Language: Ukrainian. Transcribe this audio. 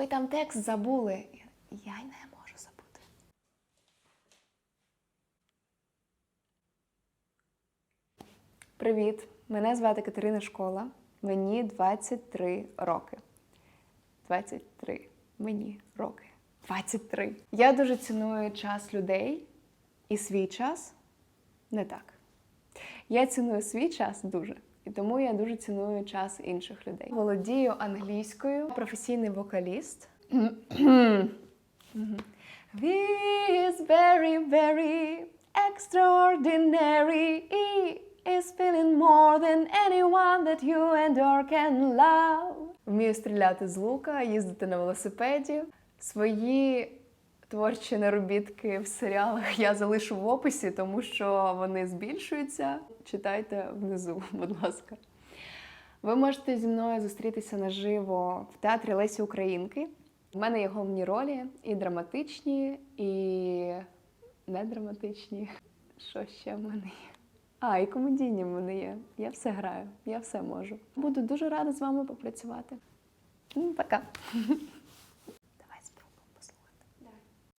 Ви там текст забули. Я й не можу забути. Привіт! Мене звати Катерина Школа. Мені 23 роки. 23. Мені роки. 23. Я дуже ціную час людей і свій час не так. Я ціную свій час дуже. І тому я дуже ціную час інших людей. Володію англійською, професійний вокаліст. He is very, very extraordinary. He is feeling more than anyone that you and or can love. Вмію стріляти з лука, їздити на велосипеді. Свої творчі наробітки в серіалах я залишу в описі, тому що вони збільшуються. Читайте внизу, будь ласка. Ви можете зі мною зустрітися наживо в театрі Лесі Українки. У мене є головні ролі і драматичні, і недраматичні. Що ще в мене є? А, і комедійні в мене є. Я все граю, я все можу. Буду дуже рада з вами попрацювати. Пока.